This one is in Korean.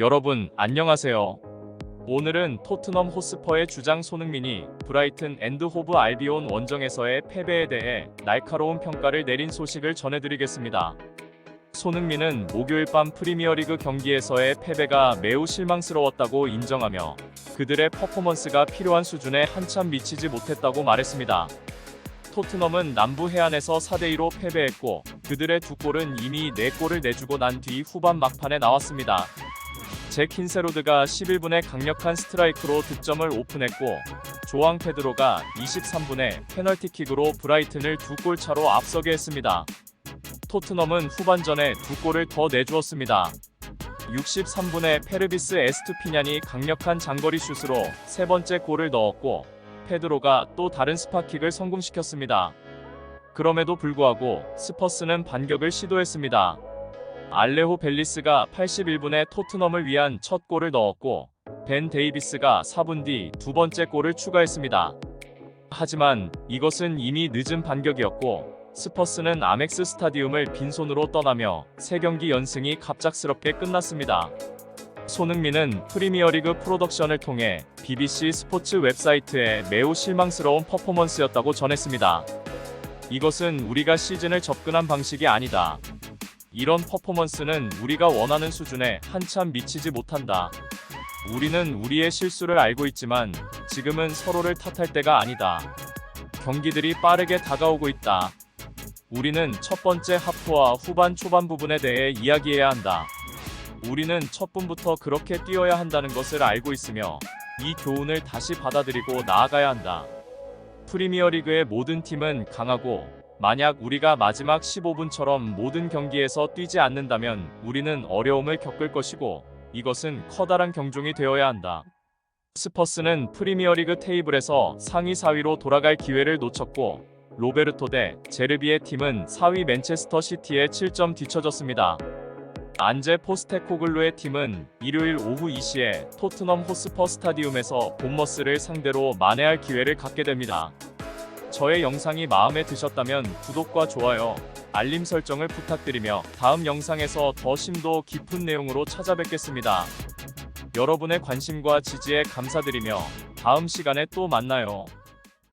여러분, 안녕하세요. 오늘은 토트넘 호스퍼의 주장 손흥민이 브라이튼 앤드 호브 알비온 원정에서의 패배에 대해 날카로운 평가를 내린 소식을 전해드리겠습니다. 손흥민은 목요일 밤 프리미어리그 경기에서의 패배가 매우 실망스러웠다고 인정하며 그들의 퍼포먼스가 필요한 수준에 한참 미치지 못했다고 말했습니다. 토트넘은 남부 해안에서 4대2로 패배했고 그들의 두 골은 이미 4골을 내주고 난 뒤 후반 막판에 나왔습니다. 잭 킨세로드가 11분에 강력한 스트라이크로 득점을 오픈했고 조앙 페드로가 23분에 페널티킥으로 브라이튼을 두 골 차로 앞서게 했습니다. 토트넘은 후반전에 두 골을 더 내주었습니다. 63분에 페르비스 에스투피냔이 강력한 장거리 슛으로 세 번째 골을 넣었고 페드로가 또 다른 스파킥을 성공시켰습니다. 그럼에도 불구하고 스퍼스는 반격을 시도했습니다. 알레호 벨리스가 81분에 토트넘을 위한 첫 골을 넣었고 벤 데이비스가 4분 뒤 두 번째 골을 추가했습니다. 하지만 이것은 이미 늦은 반격이었고 스퍼스는 아멕스 스타디움을 빈손으로 떠나며 세 경기 연승이 갑작스럽게 끝났습니다. 손흥민은 프리미어리그 프로덕션을 통해 BBC 스포츠 웹사이트에 매우 실망스러운 퍼포먼스였다고 전했습니다. 이것은 우리가 시즌을 접근한 방식이 아니다. 이런 퍼포먼스는 우리가 원하는 수준에 한참 미치지 못한다. 우리는 우리의 실수를 알고 있지만 지금은 서로를 탓할 때가 아니다. 경기들이 빠르게 다가오고 있다. 우리는 첫 번째 하프와 후반 초반 부분에 대해 이야기해야 한다. 우리는 첫 분부터 그렇게 뛰어야 한다는 것을 알고 있으며 이 교훈을 다시 받아들이고 나아가야 한다. 프리미어리그의 모든 팀은 강하고 만약 우리가 마지막 15분처럼 모든 경기에서 뛰지 않는다면 우리는 어려움을 겪을 것이고 이것은 커다란 경종이 되어야 한다. 스퍼스는 프리미어리그 테이블에서 상위 4위로 돌아갈 기회를 놓쳤고 로베르토 대 제르비의 팀은 4위 맨체스터 시티에 7점 뒤처졌습니다. 안제 포스테코글루의 팀은 일요일 오후 2시에 토트넘 호스퍼 스타디움에서 본머스를 상대로 만회할 기회를 갖게 됩니다. 저의 영상이 마음에 드셨다면 구독과 좋아요, 알림 설정을 부탁드리며 다음 영상에서 더 심도 깊은 내용으로 찾아뵙겠습니다. 여러분의 관심과 지지에 감사드리며 다음 시간에 또 만나요.